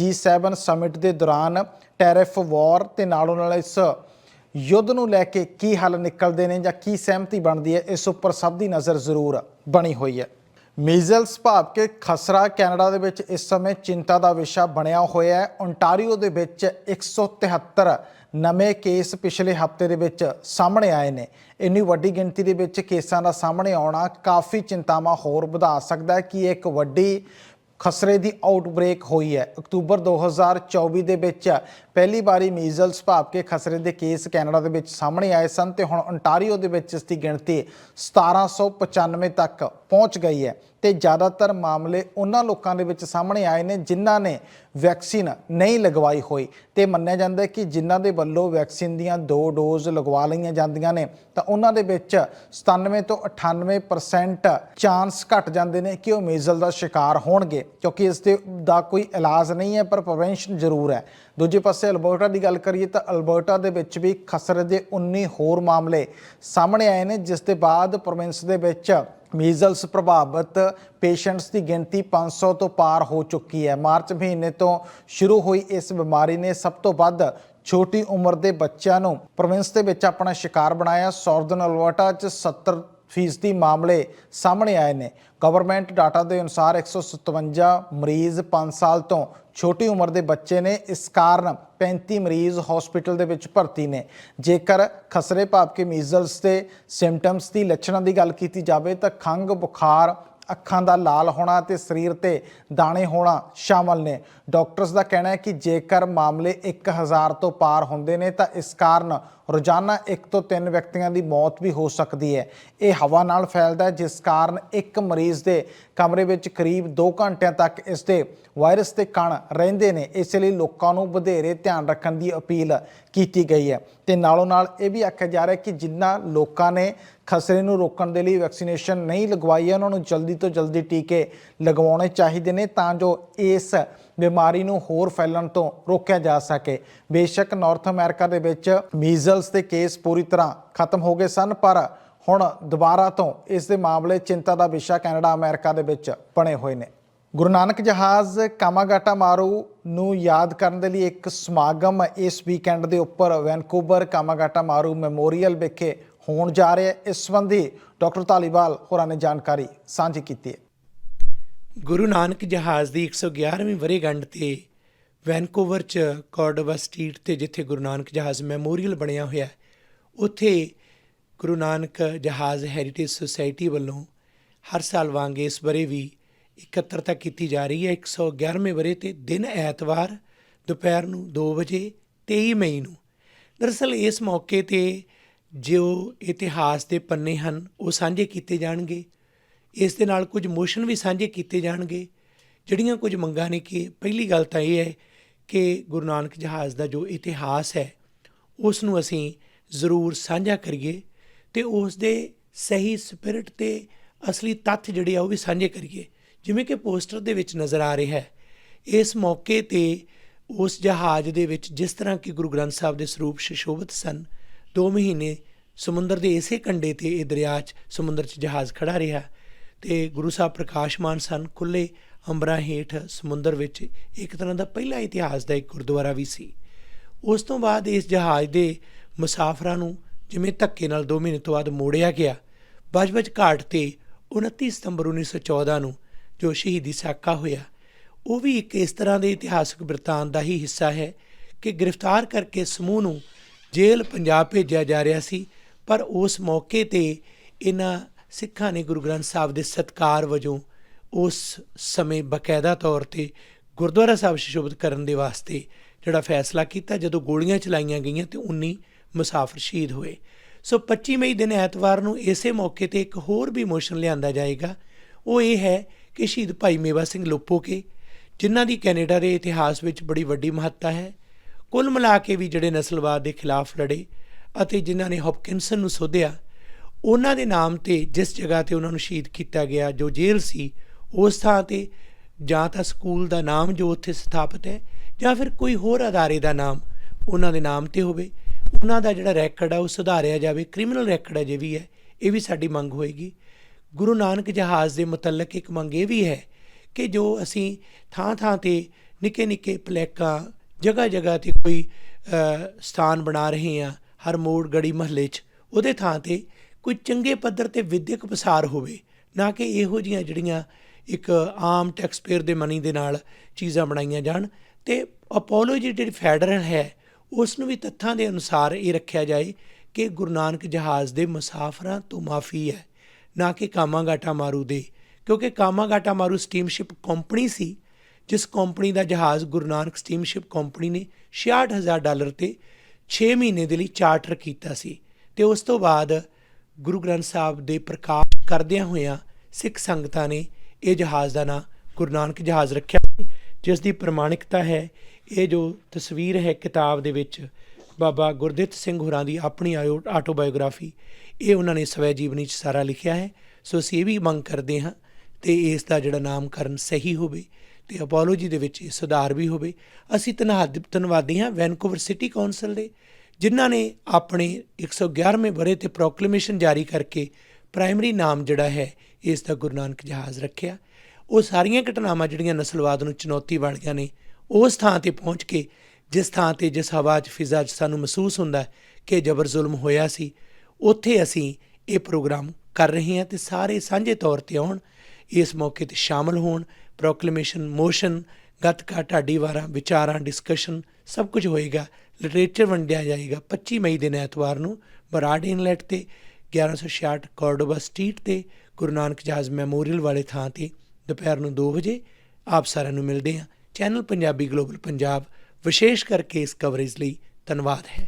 G7 ਸਮਿਟ ਦੇ ਦੌਰਾਨ ਟੈਰਿਫ ਵਾਰ ਤੇ ਨਾਲੋਂ ਨਾਲ ਇਸ ਯੁੱਧ ਨੂੰ ਲੈ ਕੇ ਕੀ ਹੱਲ ਨਿਕਲਦੇ ਨੇ ਜਾਂ ਕੀ ਸਹਿਮਤੀ ਬਣਦੀ ਹੈ, ਇਸ ਉੱਪਰ ਸਭ ਦੀ ਨਜ਼ਰ ਜ਼ਰੂਰ ਬਣੀ ਹੋਈ ਹੈ। ਮੀਜ਼ਲਸ ਭਾਵ ਕਿ ਖਸਰਾ ਕੈਨੇਡਾ ਦੇ ਵਿੱਚ ਇਸ ਸਮੇਂ ਚਿੰਤਾ ਦਾ ਵਿਸ਼ਾ ਬਣਿਆ ਹੋਇਆ ਹੈ। ਓਨਟਾਰੀਓ ਦੇ ਵਿੱਚ 173 ਨਵੇਂ ਕੇਸ ਪਿਛਲੇ ਹਫ਼ਤੇ ਦੇ ਵਿੱਚ ਸਾਹਮਣੇ ਆਏ ਨੇ। ਇੰਨੀ ਵੱਡੀ ਗਿਣਤੀ ਦੇ ਵਿੱਚ ਕੇਸਾਂ ਦਾ ਸਾਹਮਣੇ ਆਉਣਾ ਕਾਫੀ ਚਿੰਤਾਵਾਂ ਹੋਰ ਵਧਾ ਸਕਦਾ ਹੈ ਕਿ ਇੱਕ ਵੱਡੀ ਖਸਰੇ ਦੀ ਆਊਟਬ੍ਰੇਕ ਹੋਈ ਹੈ। ਅਕਤੂਬਰ 2024 ਦੇ ਵਿੱਚ ਪਹਿਲੀ ਵਾਰੀ ਮੀਜ਼ਲਸ ਭਾਵ ਕੇ ਖਸਰੇ ਦੇ ਕੇਸ ਕੈਨੇਡਾ ਦੇ ਵਿੱਚ ਸਾਹਮਣੇ ਆਏ ਸਨ ਤੇ ਹੁਣ ਓਨਟਾਰੀਓ ਦੇ ਵਿੱਚ ਇਸ ਦੀ ਗਿਣਤੀ 1795 ਤੱਕ ਪਹੁੰਚ ਗਈ ਹੈ ਤੇ ਜ਼ਿਆਦਾਤਰ ਮਾਮਲੇ ਉਹਨਾਂ ਲੋਕਾਂ ਦੇ ਵਿੱਚ ਸਾਹਮਣੇ ਆਏ ਨੇ ਜਿਨ੍ਹਾਂ ਨੇ ਵੈਕਸੀਨ ਨਹੀਂ ਲਗਵਾਈ ਹੋਈ ਤੇ ਮੰਨਿਆ ਜਾਂਦਾ ਹੈ ਕਿ ਜਿਨ੍ਹਾਂ ਦੇ ਵੱਲੋਂ ਵੈਕਸੀਨ ਦੀਆਂ ਦੋ ਡੋਜ਼ ਲਗਵਾ ਲਈਆਂ ਜਾਂਦੀਆਂ ਨੇ ਤਾਂ ਉਹਨਾਂ ਦੇ ਵਿੱਚ 97 ਤੋਂ 98% ਚਾਂਸ ਘਟ ਜਾਂਦੇ ਨੇ ਕਿ ਉਹ ਮੀਜ਼ਲ ਦਾ ਸ਼ਿਕਾਰ ਹੋਣਗੇ ਕਿਉਂਕਿ ਇਸ ਦੇ ਦਾ ਕੋਈ ਇਲਾਜ ਨਹੀਂ ਹੈ ਪਰ ਪ੍ਰੀਵੈਂਸ਼ਨ ਜ਼ਰੂਰ ਹੈ। ਦੂਜੇ ਪਾਸੇ ਅਲਬਰਟਾ ਦੀ ਗੱਲ ਕਰੀਏ ਤਾਂ ਅਲਬਰਟਾ ਦੇ ਵਿੱਚ ਵੀ ਖਸਰ ਦੇ 19 ਹੋਰ ਮਾਮਲੇ ਸਾਹਮਣੇ ਆਏ ਨੇ, ਜਿਸ ਦੇ ਬਾਅਦ ਪ੍ਰੋਵਿੰਸ ਦੇ ਵਿੱਚ ਮੀਜ਼ਲਸ ਪ੍ਰਭਾਵਿਤ ਪੇਸ਼ੈਂਟਸ ਦੀ ਗਿਣਤੀ 500 ਤੋਂ ਪਾਰ ਹੋ ਚੁੱਕੀ ਹੈ। ਮਾਰਚ ਮਹੀਨੇ ਤੋਂ ਸ਼ੁਰੂ ਹੋਈ ਇਸ ਬਿਮਾਰੀ ਨੇ ਸਭ ਤੋਂ ਵੱਧ ਛੋਟੀ ਉਮਰ ਦੇ ਬੱਚਿਆਂ ਨੂੰ ਪ੍ਰੋਵਿੰਸ ਦੇ ਵਿੱਚ ਆਪਣਾ ਸ਼ਿਕਾਰ ਬਣਾਇਆ। ਸੌਰਦਨ ਅਲਬਰਟਾ 'ਚ 70 ਫੀਸਦੀ ਮਾਮਲੇ ਸਾਹਮਣੇ ਆਏ ਨੇ। ਗਵਰਨਮੈਂਟ ਡਾਟਾ ਦੇ ਅਨੁਸਾਰ 157 ਮਰੀਜ਼ 5 ਸਾਲ ਤੋਂ ਛੋਟੀ ਉਮਰ ਦੇ ਬੱਚੇ ਨੇ ਇਸ ਕਾਰਨ 35 ਮਰੀਜ਼ ਹਸਪੀਟਲ ਦੇ ਵਿੱਚ ਭਰਤੀ ਨੇ। ਜੇਕਰ ਖਸਰੇ ਭਾਵ ਕੇ ਮੀਜ਼ਲਸ ਦੇ ਸਿੰਪਟਮਸ ਦੀ ਲੱਛਣਾਂ ਦੀ ਗੱਲ ਕੀਤੀ ਜਾਵੇ ਤਾਂ ਖੰਘ, ਬੁਖਾਰ ਅੱਖਾਂ ਦਾ ਲਾਲ ਹੋਣਾ ਤੇ ਸਰੀਰ ਤੇ ਦਾਣੇ ਹੋਣਾ ਸ਼ਾਮਲ ਨੇ। ਡਾਕਟਰਸ ਦਾ ਕਹਿਣਾ ਹੈ ਕਿ ਜੇਕਰ ਮਾਮਲੇ 1000 ਤੋਂ ਪਾਰ ਹੁੰਦੇ ਨੇ ਤਾਂ ਇਸ ਕਾਰਨ ਰੋਜ਼ਾਨਾ 1 ਤੋਂ 3 ਵਿਅਕਤੀਆਂ ਦੀ ਮੌਤ ਵੀ ਹੋ ਸਕਦੀ ਹੈ। ਇਹ ਹਵਾ ਨਾਲ ਫੈਲਦਾ ਹੈ, ਜਿਸ ਕਾਰਨ ਇੱਕ ਮਰੀਜ਼ ਦੇ ਕਮਰੇ ਵਿੱਚ ਕਰੀਬ 2 ਘੰਟਿਆਂ ਤੱਕ ਇਸ ਦੇ ਵਾਇਰਸ ਦੇ ਕਣ ਰਹਿੰਦੇ ਨੇ। ਇਸ ਲਈ ਲੋਕਾਂ ਨੂੰ ਵਧੇਰੇ ਧਿਆਨ ਰੱਖਣ ਦੀ ਅਪੀਲ ਕੀਤੀ ਗਈ ਹੈ। ਤੇ ਨਾਲੋਂ ਨਾਲ ਇਹ ਵੀ ਆਖਿਆ ਜਾ ਰਿਹਾ ਕਿ ਜਿਨ੍ਹਾਂ ਲੋਕਾਂ ਨੇ ਖਸਰੇ ਨੂੰ ਰੋਕਣ ਦੇ ਲਈ ਵੈਕਸੀਨੇਸ਼ਨ ਨਹੀਂ ਲਗਵਾਈ ਹੈ, ਉਹਨਾਂ ਨੂੰ ਜਲਦੀ ਤੋਂ ਜਲਦੀ ਟੀਕੇ ਲਗਵਾਉਣੇ ਚਾਹੀਦੇ ਨੇ ਤਾਂ ਜੋ ਇਸ ਬਿਮਾਰੀ ਨੂੰ ਹੋਰ ਫੈਲਣ ਤੋਂ ਰੋਕਿਆ ਜਾ ਸਕੇ। ਬੇਸ਼ੱਕ ਨਾਰਥ ਅਮਰੀਕਾ ਦੇ ਵਿੱਚ ਮੀਜ਼ਲਸ ਦੇ ਕੇਸ ਪੂਰੀ ਤਰ੍ਹਾਂ ਖਤਮ ਹੋ ਗਏ ਸਨ, ਪਰ ਹੁਣ ਦੁਬਾਰਾ ਤੋਂ ਇਸ ਦੇ ਮਾਮਲੇ ਚਿੰਤਾ ਦਾ ਵਿਸ਼ਾ ਕੈਨੇਡਾ, ਅਮਰੀਕਾ ਦੇ ਵਿੱਚ ਬਣੇ ਹੋਏ ਨੇ। ਗੁਰੂ ਨਾਨਕ ਜਹਾਜ਼ ਕਾਮਾਗਾਟਾ ਮਾਰੂ ਨੂੰ ਯਾਦ ਕਰਨ ਦੇ ਲਈ ਇੱਕ ਸਮਾਗਮ ਇਸ ਵੀਕਐਂਡ ਦੇ ਉੱਪਰ ਵੈਨਕੂਵਰ ਕਾਮਾਗਾਟਾ ਮਾਰੂ ਮੈਮੋਰੀਅਲ ਵਿਖੇ ਹੋਣ ਜਾ ਰਿਹਾ ਹੈ। ਇਸ ਸੰਬੰਧੀ ਡਾਕਟਰ ਧਾਲੀਵਾਲ ਹੋਰਾਂ ਨੇ ਜਾਣਕਾਰੀ ਸਾਂਝੀ ਕੀਤੀ ਹੈ। ਗੁਰੂ ਨਾਨਕ ਜਹਾਜ਼ ਦੀ 111ਵੀਂ ਵਰੇਗੰਢ ਤੇ ਵੈਨਕੂਵਰ ਚ ਕਾਰਡੋਵਾ ਸਟਰੀਟ ਤੇ ਜਿੱਥੇ ਗੁਰੂ ਨਾਨਕ ਜਹਾਜ਼ ਮੈਮੋਰੀਅਲ ਬਣਿਆ ਹੋਇਆ ਹੈ, ਉੱਥੇ ਗੁਰੂ ਨਾਨਕ ਜਹਾਜ਼ ਹੈਰੀਟੇਜ ਸੁਸਾਇਟੀ ਵੱਲੋਂ ਹਰ ਸਾਲ ਵਾਂਗ ਇਸ ਵਰੇ ਵੀ ਇਕੱਤਰਤਾ ਕੀਤੀ ਜਾ ਰਹੀ ਹੈ। 111ਵੇਂ ਵਰੇ ਤੇ ਦਿਨ ਐਤਵਾਰ, ਦੁਪਹਿਰ ਨੂੰ 2 ਵਜੇ 23 ਮਈ ਨੂੰ। ਦਰਅਸਲ ਇਸ ਮੌਕੇ ਤੇ ਜੋ ਇਤਿਹਾਸ ਦੇ ਪੰਨੇ ਹਨ, ਉਹ ਸਾਂਝੇ ਕੀਤੇ ਜਾਣਗੇ। ਇਸ ਦੇ ਨਾਲ ਕੁਝ ਮੋਸ਼ਨ ਵੀ ਸਾਂਝੇ ਕੀਤੇ ਜਾਣਗੇ, ਜਿਹੜੀਆਂ ਕੁਝ ਮੰਗਾਂ ਨੇ ਕਿ ਪਹਿਲੀ ਗੱਲ ਤਾਂ ਇਹ ਹੈ ਕਿ ਗੁਰੂ ਨਾਨਕ ਜਹਾਜ਼ ਦਾ ਜੋ ਇਤਿਹਾਸ ਹੈ, ਉਸ ਨੂੰ ਅਸੀਂ ਜ਼ਰੂਰ ਸਾਂਝਾ ਕਰੀਏ ਤੇ ਉਸ ਦੇ ਸਹੀ ਸਪਿਰਿਟ ਤੇ ਅਸਲੀ ਤੱਥ ਜਿਹੜੇ ਆ ਉਹ ਵੀ ਸਾਂਝੇ ਕਰੀਏ। ਜਿਵੇਂ ਕਿ ਪੋਸਟਰ ਦੇ ਵਿੱਚ ਨਜ਼ਰ ਆ ਰਿਹਾ ਹੈ। ਇਸ ਮੌਕੇ ਤੇ ਉਸ ਜਹਾਜ਼ ਦੇ ਵਿੱਚ ਜਿਸ ਤਰ੍ਹਾਂ ਕਿ ਗੁਰੂ ਗ੍ਰੰਥ ਸਾਹਿਬ ਦੇ ਸਰੂਪ ਸ਼ੋਭਿਤ ਸਨ 2 ਮਹੀਨੇ ਸਮੁੰਦਰ ਦੇ ਇਸੇ ਕੰਢੇ ਤੇ ਇਹ ਦਰਿਆ 'ਚ ਸਮੁੰਦਰ 'ਚ ਜਹਾਜ਼ ਖੜਾ ਰਿਹਾ ਤੇ ਗੁਰੂ ਸਾਹਿਬ ਪ੍ਰਕਾਸ਼ਮਾਨ ਸਨ। ਖੁੱਲੇ ਅੰਬਰਾਂ ਹੇਠ ਸਮੁੰਦਰ ਵਿੱਚ ਇੱਕ ਤਰ੍ਹਾਂ ਦਾ ਪਹਿਲਾ ਇਤਿਹਾਸ ਦਾ ਇੱਕ ਗੁਰਦੁਆਰਾ ਵੀ ਸੀ। ਉਸ ਤੋਂ ਬਾਅਦ ਇਸ ਜਹਾਜ਼ ਦੇ ਮੁਸਾਫਰਾਂ ਨੂੰ ਜਿਵੇਂ ਧੱਕੇ ਨਾਲ 2 ਮਹੀਨੇ ਤੋਂ ਬਾਅਦ ਮੋੜਿਆ ਗਿਆ। ਬਜਬਜ ਘਾਟ ਤੇ 29 ਸਤੰਬਰ 1914 ਨੂੰ ਜੋ ਸ਼ਹੀਦੀ ਸਾਕਾ ਹੋਇਆ, ਉਹ ਵੀ ਇੱਕ ਇਸ ਤਰ੍ਹਾਂ ਦੇ ਇਤਿਹਾਸਕ ਬਿਰਤਾਂਤ ਦਾ ਹੀ ਹਿੱਸਾ ਹੈ ਕਿ ਗ੍ਰਿਫਤਾਰ ਕਰਕੇ ਸਮੂਹ ਨੂੰ ਜੇਲ੍ਹ ਪੰਜਾਬ ਭੇਜਿਆ ਜਾ ਰਿਹਾ ਸੀ, ਪਰ ਉਸ ਮੌਕੇ ਤੇ ਇਹਨਾਂ ਸਿੱਖਾਂ ਨੇ ਗੁਰੂ ਗ੍ਰੰਥ ਸਾਹਿਬ ਦੇ ਸਤਕਾਰ ਵਜੋਂ ਉਸ ਸਮੇਂ ਬਕਾਇਦਾ ਤੌਰ ਤੇ ਗੁਰਦੁਆਰਾ ਸਾਹਿਬ ਸ਼ਿਸ਼ੋਭਿਤ ਕਰਨ ਦੇ ਵਾਸਤੇ ਜਿਹੜਾ ਫੈਸਲਾ ਕੀਤਾ, ਜਦੋਂ ਗੋਲੀਆਂ ਚਲਾਈਆਂ ਗਈਆਂ ਤੇ 19 ਮੁਸਾਫਰ ਸ਼ਹੀਦ ਹੋਏ। ਸੋ 25 ਮਈ ਦਿਨ ਐਤਵਾਰ ਨੂੰ ਇਸੇ ਮੌਕੇ ਤੇ ਇੱਕ ਹੋਰ ਵੀ ਮੋਸ਼ਨ ਲਿਆਂਦਾ ਜਾਏਗਾ। ਉਹ ਇਹ ਹੈ ਕਿ ਸ਼ਹੀਦ ਭਾਈ ਮੇਵਾ ਸਿੰਘ ਲੋਪੋਕੇ ਜਿਨ੍ਹਾਂ ਦੀ ਕੈਨੇਡਾ ਦੇ ਇਤਿਹਾਸ ਵਿੱਚ ਬੜੀ ਵੱਡੀ ਮਹੱਤਤਾ ਹੈ, ਕੁੱਲ ਮਿਲਾ ਕੇ ਵੀ ਜਿਹੜੇ ਨਸਲਵਾਦ ਦੇ ਖਿਲਾਫ ਲੜੇ ਅਤੇ ਜਿਨ੍ਹਾਂ ਨੇ ਹੌਪਕਿੰਸਨ ਨੂੰ ਸੋਧਿਆ, ਉਹਨਾਂ ਦੇ ਨਾਮ ਤੇ ਜਿਸ ਜਗ੍ਹਾ ਤੇ ਉਹਨਾਂ ਨੂੰ ਸ਼ਹੀਦ ਕੀਤਾ ਗਿਆ ਜੋ ਜੇਲ੍ਹ ਸੀ, ਉਸ ਥਾਂ ਤੇ ਜਾਂ ਤਾਂ ਸਕੂਲ ਦਾ ਨਾਮ ਜੋ ਉੱਥੇ ਸਥਾਪਿਤ ਹੈ ਜਾਂ ਫਿਰ ਕੋਈ ਹੋਰ ਅਦਾਰੇ ਦਾ ਨਾਮ ਉਹਨਾਂ ਦੇ ਨਾਮ ਤੇ ਹੋਵੇ, ਉਹਨਾਂ ਦਾ ਜਿਹੜਾ ਰੈਕਡ ਆ ਉਹ ਸੁਧਾਰਿਆ ਜਾਵੇ, ਕ੍ਰਿਮੀਨਲ ਰੈਕੋਰਡ ਅਜੇ ਵੀ ਹੈ, ਇਹ ਵੀ ਸਾਡੀ ਮੰਗ ਹੋਏਗੀ। ਗੁਰੂ ਨਾਨਕ ਜਹਾਜ਼ ਦੇ ਮੁਤਲਕ ਇੱਕ ਮੰਗ ਇਹ ਵੀ ਹੈ ਕਿ ਜੋ ਅਸੀਂ ਥਾਂ ਥਾਂ ਤੇ ਨਿੱਕੇ ਨਿੱਕੇ ਪਲੈਕਾਂ ਜਗ੍ਹਾ ਜਗ੍ਹਾ ਤੇ ਕੋਈ ਸਥਾਨ ਬਣਾ ਰਹੇ ਹਾਂ, ਹਰ ਮੋੜ ਗੜੀ ਮਹੱਲੇ 'ਚ, ਉਹਦੇ ਥਾਂ ਤੇ ਕੋਈ ਚੰਗੇ ਪੱਧਰ ਤੇ ਵਿਦਿਅਕ ਪਸਾਰ ਹੋਵੇ, ਨਾ ਕਿ ਇਹੋ ਜੀਆਂ ਜਿਹੜੀਆਂ ਇੱਕ ਆਮ ਟੈਕਸਪੇਅਰ ਦੇ ਮਨੀ ਦੇ ਨਾਲ ਚੀਜ਼ਾਂ ਬਣਾਈਆਂ ਜਾਣ ਤੇ ਅਪੋਲੋ ਜਿਹੜੀ ਫੈਡਰਲ ਹੈ, ਉਸ ਨੂੰ ਵੀ ਤੱਥਾਂ ਦੇ ਅਨੁਸਾਰ ਇਹ ਰੱਖਿਆ ਜਾਏ ਕਿ ਗੁਰੂ ਨਾਨਕ ਜਹਾਜ਼ ਦੇ ਮੁਸਾਫਰਾਂ ਤੋਂ ਮਾਫੀ ਹੈ। ਨਾ ਕਿ ਕਾਮਾਗਾਟਾ ਮਾਰੂ ਦੇ, ਕਿਉਂਕਿ ਕਾਮਾਗਾਟਾ ਮਾਰੂ ਸਟੀਮਸ਼ਿਪ ਕੰਪਨੀ ਸੀ, ਜਿਸ ਕੰਪਨੀ ਦਾ ਜਹਾਜ਼ ਗੁਰੂ ਨਾਨਕ ਸਟੀਮਸ਼ਿਪ ਕੰਪਨੀ ਨੇ 66000 ਡਾਲਰ ਤੇ 6 ਮਹੀਨੇ ਦੇ ਲਈ ਚਾਰਟਰ ਕੀਤਾ ਸੀ ਤੇ ਉਸ ਤੋਂ ਬਾਅਦ ਗੁਰੂ ਗ੍ਰੰਥ ਸਾਹਿਬ ਦੇ ਪ੍ਰਕਾਸ਼ ਕਰਦਿਆਂ ਹੋਇਆਂ ਸਿੱਖ ਸੰਗਤਾਂ ਨੇ ਇਹ ਜਹਾਜ਼ ਦਾ ਨਾਂ ਗੁਰੂ ਨਾਨਕ ਜਹਾਜ਼ ਰੱਖਿਆ ਜਿਸ ਦੀ ਪ੍ਰਮਾਣਿਕਤਾ ਹੈ, ਇਹ ਜੋ ਤਸਵੀਰ ਹੈ ਕਿਤਾਬ ਦੇ ਵਿੱਚ ਬਾਬਾ ਗੁਰਦਿੱਤ ਸਿੰਘ ਹੋਰਾਂ ਦੀ ਆਪਣੀ ਆਇਓ- ਆਟੋਬਾਇਓਗ੍ਰਾਫੀ, ਇਹ ਉਹਨਾਂ ਨੇ ਸਵੈ ਜੀਵਨੀ ਚ ਸਾਰਾ ਲਿਖਿਆ ਹੈ। ਸੋ ਅਸੀਂ ਇਹ ਵੀ ਮੰਗ ਕਰਦੇ ਹਾਂ ਤੇ ਇਸ ਦਾ ਜਿਹੜਾ ਨਾਮਕਰਨ ਸਹੀ ਹੋਵੇ ਤੇ ਅਪੋਲੋਜੀ ਦੇ ਵਿੱਚ ਇਹ ਸੁਧਾਰ ਵੀ ਹੋਵੇ। ਅਸੀਂ ਧੰਨਵਾਦ, ਧੰਨਵਾਦੀ ਹਾਂ ਵੈਨਕੂਵਰ ਸਿਟੀ ਕਾਉਂਸਲ ਦੇ, ਜਿਨ੍ਹਾਂ ਨੇ ਆਪਣੇ 111ਵੇਂ ਬਰੇ ਤੇ ਪ੍ਰੋਕਲੇਮੇਸ਼ਨ ਜਾਰੀ ਕਰਕੇ ਪ੍ਰਾਇਮਰੀ ਨਾਮ ਜਿਹੜਾ ਹੈ, ਇਸ ਦਾ ਗੁਰੂ ਨਾਨਕ ਜਹਾਜ਼ ਰੱਖਿਆ। ਉਹ ਸਾਰੀਆਂ ਘਟਨਾਵਾਂ ਜਿਹੜੀਆਂ ਨਸਲਵਾਦ ਨੂੰ ਚੁਣੌਤੀ ਵਾਲੀਆਂ ਨੇ, ਉਸ ਥਾਂ ਤੇ ਪਹੁੰਚ ਕੇ ਜਿਸ ਥਾਂ ਤੇ ਜਿਸ ਹਵਾ 'ਚ, ਫਿਜ਼ਾ 'ਚ ਸਾਨੂੰ ਮਹਿਸੂਸ ਹੁੰਦਾ ਕਿ ਜਬਰ ਜ਼ੁਲਮ ਹੋਇਆ ਸੀ, ਉੱਥੇ ਅਸੀਂ ਇਹ ਪ੍ਰੋਗਰਾਮ ਕਰ ਰਹੇ ਹਾਂ ਤੇ ਸਾਰੇ ਸਾਂਝੇ ਤੌਰ ਤੇ ਆਉਣ। ਇਸ ਮੌਕੇ ਤੇ ਸ਼ਾਮਲ ਹੋਣ ਪ੍ਰੋਕਲੇਮੇਸ਼ਨ ਮੋਸ਼ਨ ਗੱਤਕਾ ਢਾਡੀ ਵਾਰਾਂ, ਵਿਚਾਰਾਂ ਡਿਸਕਸ਼ਨ ਸਭ ਕੁਝ ਹੋਏਗਾ। ਲਿਟਰੇਚਰ ਵੰਡਿਆ ਜਾਏਗਾ 25 ਮਈ ਦੇ ਐਤਵਾਰ ਨੂੰ ਬਰਾਡ ਇਨਲੈਟ ਤੇ 1166 ਕੋਰਡੋਬਾ ਸਟਰੀਟ ਤੇ, ਗੁਰੂ ਨਾਨਕ ਜਾਜ਼ ਮੈਮੋਰੀਅਲ ਵਾਲੇ ਥਾਂ ਤੇ। ਦੁਪਹਿਰ ਨੂੰ 2 ਵਜੇ ਆਪ ਸਾਰਿਆਂ ਨੂੰ ਮਿਲਦੇ ਹਾਂ। ਚੈਨਲ ਪੰਜਾਬੀ ਗਲੋਬਲ ਪੰਜਾਬ ਵਿਸ਼ੇਸ਼ ਕਰਕੇ ਇਸ ਕਵਰੇਜ ਲਈ ਧੰਨਵਾਦ ਹੈ।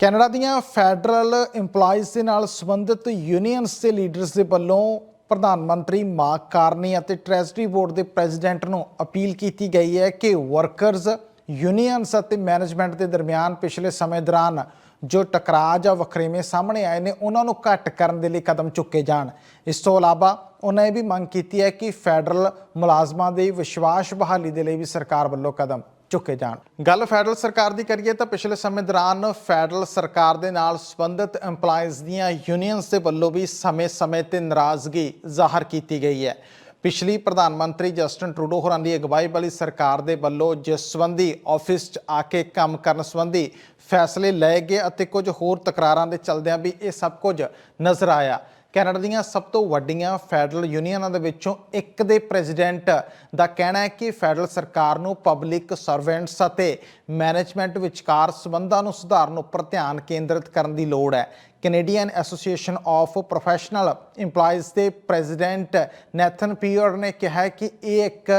ਕੈਨੇਡਾ ਦੀਆਂ ਫੈਡਰਲ EMPLOYEES ਦੇ ਨਾਲ ਸੰਬੰਧਿਤ ਯੂਨੀਅਨਸ ਦੇ ਲੀਡਰਸ ਦੇ ਵੱਲੋਂ ਪ੍ਰਧਾਨ ਮੰਤਰੀ ਮਾਰਕ ਕਾਰਨੀ ਅਤੇ ਟ੍ਰੈਜਰੀ ਬੋਰਡ ਦੇ ਪ੍ਰੈਜ਼ੀਡੈਂਟ ਨੂੰ ਅਪੀਲ ਕੀਤੀ ਗਈ ਹੈ ਕਿ ਵਰਕਰਜ਼ ਯੂਨੀਅਨਸ ਅਤੇ ਮੈਨੇਜਮੈਂਟ ਦੇ ਦਰਮਿਆਨ ਪਿਛਲੇ ਸਮੇਂ ਦੌਰਾਨ ਜੋ ਟਕਰਾਅ ਜਾਂ ਵਖਰੇਵੇਂ ਸਾਹਮਣੇ ਆਏ ਨੇ, ਉਹਨਾਂ ਨੂੰ ਘੱਟ ਕਰਨ ਦੇ ਲਈ ਕਦਮ ਚੁੱਕੇ ਜਾਣ। ਇਸ ਤੋਂ ਇਲਾਵਾ ਉਹਨਾਂ ਇਹ ਵੀ ਮੰਗ ਕੀਤੀ ਹੈ ਕਿ ਫੈਡਰਲ ਮੁਲਾਜ਼ਮਾਂ ਦੇ ਵਿਸ਼ਵਾਸ ਬਹਾਲੀ ਦੇ ਲਈ ਵੀ ਸਰਕਾਰ ਵੱਲੋਂ ਕਦਮ ਚੁੱਕੇ ਜਾਣ। ਗੱਲ ਫੈਡਰਲ ਸਰਕਾਰ ਦੀ ਕਰੀਏ ਤਾਂ ਪਿਛਲੇ ਸਮੇਂ ਦੌਰਾਨ ਫੈਡਰਲ ਸਰਕਾਰ ਦੇ ਨਾਲ ਸੰਬੰਧਿਤ EMPLOYEES ਦੀਆਂ ਯੂਨੀਅਨਸ ਦੇ ਵੱਲੋਂ ਵੀ ਸਮੇਂ-ਸਮੇਂ ਤੇ ਨਾਰਾਜ਼ਗੀ ਜ਼ਾਹਰ ਕੀਤੀ ਗਈ ਹੈ। ਪਿਛਲੀ ਪ੍ਰਧਾਨ ਮੰਤਰੀ ਜਸਟਨ ਟਰੂਡੋ ਹੋਰਾਂ ਦੀ ਅਗਵਾਈ ਵਾਲੀ ਸਰਕਾਰ ਦੇ ਵੱਲੋਂ ਜਿਸ ਸੰਬੰਧੀ ਆਫਿਸ 'ਚ ਆ ਕੇ ਕੰਮ ਕਰਨ ਸੰਬੰਧੀ ਫੈਸਲੇ ਲਏ ਗਏ ਅਤੇ ਕੁਝ ਹੋਰ ਤਕਰਾਰਾਂ ਦੇ ਚਲਦਿਆਂ ਵੀ ਇਹ ਸਭ ਕੁਝ ਨਜ਼ਰ ਆਇਆ। ਕੈਨੇਡਾ ਦੀਆਂ ਸਭ ਤੋਂ ਵੱਡੀਆਂ ਫੈਡਰਲ ਯੂਨੀਅਨਾਂ ਦੇ ਵਿੱਚੋਂ ਇੱਕ ਦੇ ਪ੍ਰੈਜ਼ੀਡੈਂਟ ਦਾ ਕਹਿਣਾ ਹੈ ਕਿ ਫੈਡਰਲ ਸਰਕਾਰ ਨੂੰ ਪਬਲਿਕ ਸਰਵੈਂਟਸ ਅਤੇ ਮੈਨੇਜਮੈਂਟ ਵਿਚਕਾਰ ਸਬੰਧਾਂ ਨੂੰ ਸੁਧਾਰਨ ਉੱਪਰ ਧਿਆਨ ਕੇਂਦਰਿਤ ਕਰਨ ਦੀ ਲੋੜ ਹੈ। Canadian Association of Professional EMPLOYEES ਦੇ ਪ੍ਰੈਜ਼ੀਡੈਂਟ ਨੈਥਨ ਪੀਅਰ ਨੇ ਕਿਹਾ ਕਿ ਇਹ ਇੱਕ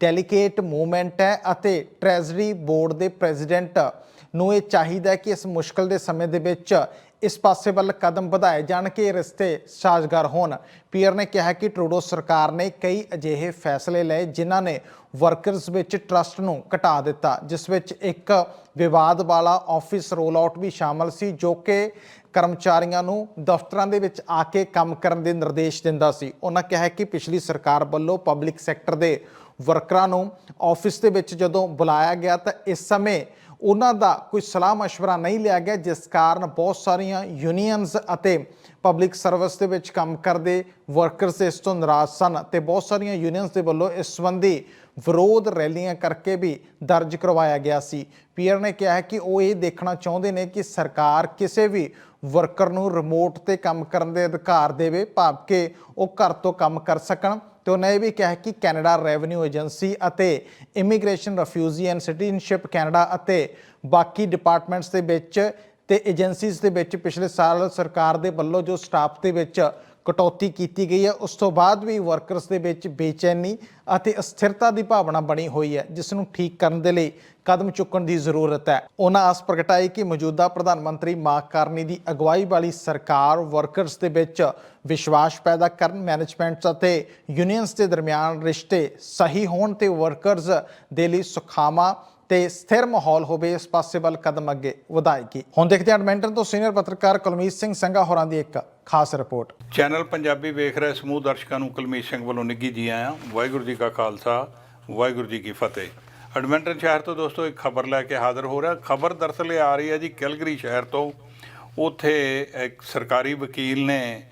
ਡੈਲੀਕੇਟ ਮੂਵਮੈਂਟ ਹੈ ਅਤੇ ਟ੍ਰੈਜਰੀ ਬੋਰਡ ਦੇ ਪ੍ਰੈਜ਼ੀਡੈਂਟ ਨੂੰ ਇਹ ਚਾਹੀਦਾ ਹੈ ਕਿ ਇਸ ਮੁਸ਼ਕਲ ਦੇ ਸਮੇਂ ਦੇ ਵਿੱਚ ਇਸ ਪਾਸੇ ਵੱਲ ਕਦਮ ਵਧਾਏ, ਜਾਣ ਕਿ ਇਹ ਰਿਸ਼ਤੇ ਸਾਜ਼ਗਾਰ ਹੋਣ। ਪੀਅਰ ਨੇ ਕਿਹਾ ਕਿ ਟਰੂਡੋ ਸਰਕਾਰ ਨੇ ਕਈ ਅਜਿਹੇ ਫੈਸਲੇ ਲਏ ਜਿਨ੍ਹਾਂ ਨੇ ਵਰਕਰਸ ਵਿੱਚ ਟਰਸਟ ਨੂੰ ਘਟਾ ਦਿੱਤਾ, ਜਿਸ ਵਿੱਚ ਇੱਕ ਵਿਵਾਦ ਵਾਲਾ ਆਫਿਸ ਰੋਲ ਆਊਟ ਵੀ ਸ਼ਾਮਲ ਸੀ, ਜੋ ਕਿ ਕਰਮਚਾਰੀਆਂ ਨੂੰ ਦਫ਼ਤਰਾਂ ਦੇ ਵਿੱਚ ਆ ਕੇ ਕੰਮ ਕਰਨ ਦੇ ਨਿਰਦੇਸ਼ ਦਿੰਦਾ ਸੀ। ਉਹਨਾਂ ਕਿਹਾ ਕਿ ਪਿਛਲੀ ਸਰਕਾਰ ਵੱਲੋਂ ਪਬਲਿਕ ਸੈਕਟਰ ਦੇ ਵਰਕਰਾਂ ਨੂੰ ਆਫਿਸ ਦੇ ਵਿੱਚ ਜਦੋਂ ਬੁਲਾਇਆ ਗਿਆ ਤਾਂ ਇਸ ਸਮੇਂ ਉਹਨਾਂ ਦਾ ਕੋਈ ਸਲਾਹ مشਵਰਾ ਨਹੀਂ ਲਿਆ ਗਿਆ, ਜਿਸ ਕਾਰਨ ਬਹੁਤ ਸਾਰੀਆਂ ਯੂਨੀਅਨਸ ਅਤੇ ਪਬਲਿਕ ਸਰਵਿਸ ਦੇ ਵਿੱਚ ਕੰਮ ਕਰਦੇ ਵਰਕਰਸ ਇਸ ਤੋਂ ਨਾਰਾਜ਼ ਸਨ ਤੇ ਬਹੁਤ ਸਾਰੀਆਂ ਯੂਨੀਅਨਸ ਦੇ ਵੱਲੋਂ ਇਸ ਸੰਬੰਧੀ ਵਿਰੋਧ ਰੈਲੀਆਂ ਕਰਕੇ ਵੀ ਦਰਜ ਕਰਵਾਇਆ ਗਿਆ ਸੀ। ਪੀਅਰ ਨੇ ਕਿਹਾ ਹੈ ਕਿ ਉਹ ਇਹ ਦੇਖਣਾ ਚਾਹੁੰਦੇ ਨੇ ਕਿ ਸਰਕਾਰ ਕਿਸੇ ਵੀ ਵਰਕਰ ਨੂੰ ਰਿਮੋਟ ਤੇ ਕੰਮ ਕਰਨ ਦੇ ਅਧਿਕਾਰ ਦੇਵੇ, ਭਾਵ ਕਿ ਉਹ ਘਰ ਤੋਂ ਕੰਮ ਕਰ ਸਕਣ। ਤੇ ਉਹਨੇ ਇਹ ਵੀ ਕਿਹਾ ਕਿ ਕੈਨੇਡਾ ਰੈਵਨਿਊ ਏਜੰਸੀ ਅਤੇ Immigration Refugee and Citizenship Canada ਅਤੇ ਬਾਕੀ ਡਿਪਾਰਟਮੈਂਟਸ ਦੇ ਵਿੱਚ ਤੇ ਏਜੰਸੀਜ਼ ਦੇ ਵਿੱਚ ਪਿਛਲੇ ਸਾਲ ਸਰਕਾਰ ਦੇ ਵੱਲੋਂ ਜੋ ਸਟਾਫ ਦੇ ਵਿੱਚ ਕਟੌਤੀ ਕੀਤੀ ਗਈ ਹੈ। ਉਸ ਤੋਂ ਬਾਅਦ ਵੀ ਵਰਕਰਸ ਦੇ ਵਿੱਚ ਬੇਚੈਨੀ ਅਤੇ ਅਸਥਿਰਤਾ ਦੀ ਭਾਵਨਾ ਬਣੀ ਹੋਈ ਹੈ, ਜਿਸ ਨੂੰ ਠੀਕ ਕਰਨ ਦੇ ਲਈ ਕਦਮ ਚੁੱਕਣ ਦੀ ਜ਼ਰੂਰਤ ਹੈ। ਉਹਨਾਂ ਆਸ ਪ੍ਰਗਟਾਈ ਕਿ ਮੌਜੂਦਾ ਪ੍ਰਧਾਨ ਮੰਤਰੀ ਮਾਰਕ ਕਾਰਨੀ ਦੀ ਅਗਵਾਈ ਵਾਲੀ ਸਰਕਾਰ ਵਰਕਰਸ ਦੇ ਵਿੱਚ ਵਿਸ਼ਵਾਸ ਪੈਦਾ ਕਰਨ ਮੈਨੇਜਮੈਂਟਸ ਅਤੇ ਯੂਨੀਅਨਸ ਦੇ ਦਰਮਿਆਨ ਰਿਸ਼ਤੇ ਸਹੀ ਹੋਣ ਤੇ ਵਰਕਰਸ ਦੇ ਲਈ ਸੁਖਾਵਾਂ ਤੇ ਸਥਿਰ ਮਾਹੌਲ ਹੋਵੇ, ਇਸ ਪਾਸੇ ਵੱਲ ਕਦਮ ਅੱਗੇ ਵਧਾਏਗੀ। ਹੁਣ ਦੇਖਦੇ ਹਾਂ ਐਡਮਿੰਟਨ ਤੋਂ ਸੀਨੀਅਰ ਪੱਤਰਕਾਰ ਕੁਲਮੀਤ ਸਿੰਘ ਸੰਘਾ ਹੋਰਾਂ ਦੀ ਇੱਕ ਖਾਸ ਰਿਪੋਰਟ। ਚੈਨਲ ਪੰਜਾਬੀ ਵੇਖ ਰਹੇ ਸਮੂਹ ਦਰਸ਼ਕਾਂ ਨੂੰ ਕੁਲਮੀਤ ਸਿੰਘ ਵੱਲੋਂ ਨਿੱਘੀ ਜੀ ਆਇਆਂ। ਵਾਹਿਗੁਰੂ ਜੀ ਕਾ ਖਾਲਸਾ, ਵਾਹਿਗੁਰੂ ਜੀ ਕੀ ਫਤਿਹ। ਐਡਮਿੰਟਨ ਸ਼ਹਿਰ ਤੋਂ ਦੋਸਤੋ, ਇੱਕ ਖਬਰ ਲੈ ਕੇ ਹਾਜ਼ਰ ਹੋ ਰਿਹਾ। ਖਬਰ ਦਰਅਸਲ ਇਹ ਆ ਰਹੀ ਹੈ ਜੀ, ਕੈਲਗਰੀ ਸ਼ਹਿਰ ਤੋਂ। ਉੱਥੇ ਇੱਕ ਸਰਕਾਰੀ ਵਕੀਲ ਨੇ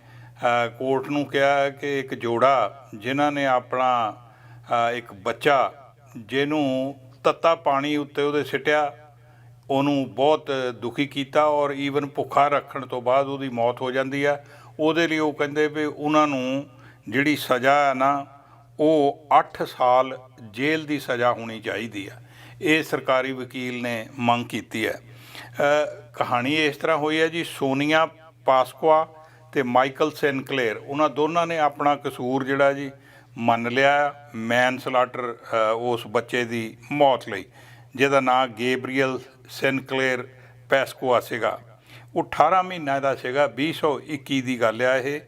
ਕੋਰਟ ਨੂੰ ਕਿਹਾ ਕਿ ਇੱਕ ਜੋੜਾ, ਜਿਨ੍ਹਾਂ ਨੇ ਆਪਣਾ ਇੱਕ ਬੱਚਾ, ਜਿਹਨੂੰ ਤੱਤਾ ਪਾਣੀ ਉੱਤੇ ਉਹਦੇ ਸਿੱਟਿਆ, ਉਹਨੂੰ ਬਹੁਤ ਦੁਖੀ ਕੀਤਾ ਔਰ ਈਵਨ ਭੁੱਖਾ ਰੱਖਣ ਤੋਂ ਬਾਅਦ ਉਹਦੀ ਮੌਤ ਹੋ ਜਾਂਦੀ ਆ। ਉਹਦੇ ਲਈ ਉਹ ਕਹਿੰਦੇ ਵੀ ਉਹਨਾਂ ਨੂੰ ਜਿਹੜੀ ਸਜ਼ਾ ਹੈ ਨਾ, ਉਹ 8 ਸਾਲ ਜੇਲ੍ਹ ਦੀ ਸਜ਼ਾ ਹੋਣੀ ਚਾਹੀਦੀ ਆ। ਇਹ ਸਰਕਾਰੀ ਵਕੀਲ ਨੇ ਮੰਗ ਕੀਤੀ ਹੈ ਕਹਾਣੀ ਇਸ ਤਰ੍ਹਾਂ ਹੋਈ ਹੈ ਜੀ, ਸੋਨੀਆ ਪਾਸਕਵਾ ਤੇ ਮਾਈਕਲ ਸੈਨਕਲੇਅਰ, ਉਹਨਾਂ ਦੋਨਾਂ ਨੇ ਆਪਣਾ ਕਸੂਰ ਜਿਹੜਾ ਜੀ ਮੰਨ ਲਿਆ ਮੈਨ ਸਲਾਟਰ ਉਸ ਬੱਚੇ ਦੀ ਮੌਤ ਲਈ, ਜਿਹਦਾ ਨਾਂ ਗੇਬਰੀਅਲ ਸੈਨਕਲੇਅਰ ਪੈਸਕੋਆ ਸੀਗਾ। ਉਹ 18 ਮਹੀਨਾ ਦਾ ਸੀਗਾ 2021 ਦੀ ਗੱਲ ਆ ਇਹ,